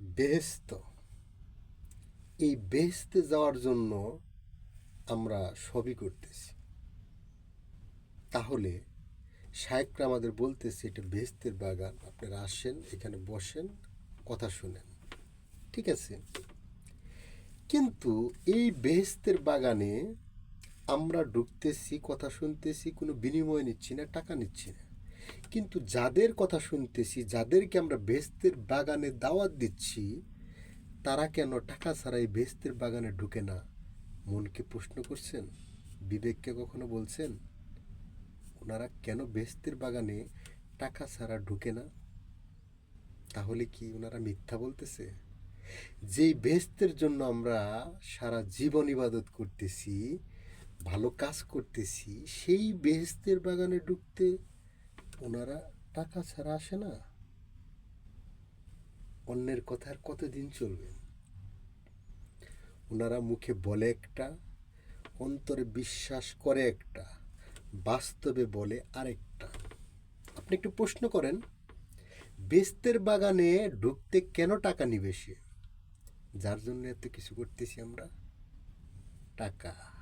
বেহেস্ত এই বেহেস্তে যাওয়ার জন্য আমরা সবই করতেছি। তাহলে শায়করা আমাদের বলতেছে, এটা বেহেস্তের বাগান, আপনারা আসেন, এখানে বসেন, কথা শুনেন। ঠিক আছে? কিন্তু এই বেহেস্তের বাগানে আমরা ঢুকতেছি, কথা শুনতেছি, কোনো বিনিময় নিচ্ছি না, টাকা নিচ্ছি না। কিন্তু যাদের কথা শুনতেছি, যাদেরকে আমরা বেহেস্তের বাগানে দাওয়াত দিচ্ছি, তারা কেন টাকা ছাড়াই এই বেহেস্তের বাগানে ঢুকে না? মনকে প্রশ্ন করছেন? বিবেককে কখনো বলছেন? ওনারা কেন বেহেস্তের বাগানে টাকা ছাড়া ঢুকে না? তাহলে কি ওনারা মিথ্যা বলতেছে? যেই বেহেস্তের জন্য আমরা সারা জীবন ইবাদত করতেছি, ভালো কাজ করতেছি, সেই বেহেস্তের বাগানে ঢুকতে ওনারা টাকা ছাড়া আসে না। অন্যের কথার কতদিন চলবে? ওনারা মুখে বলে একটা, অন্তরে বিশ্বাস করে একটা, বাস্তবে বলে আরেকটা। আপনি একটু প্রশ্ন করেন, বেস্তের বাগানে ঢুকতে কেন টাকা নিবে সে? যার জন্য এত কিছু করতেছি আমরা? টাকা।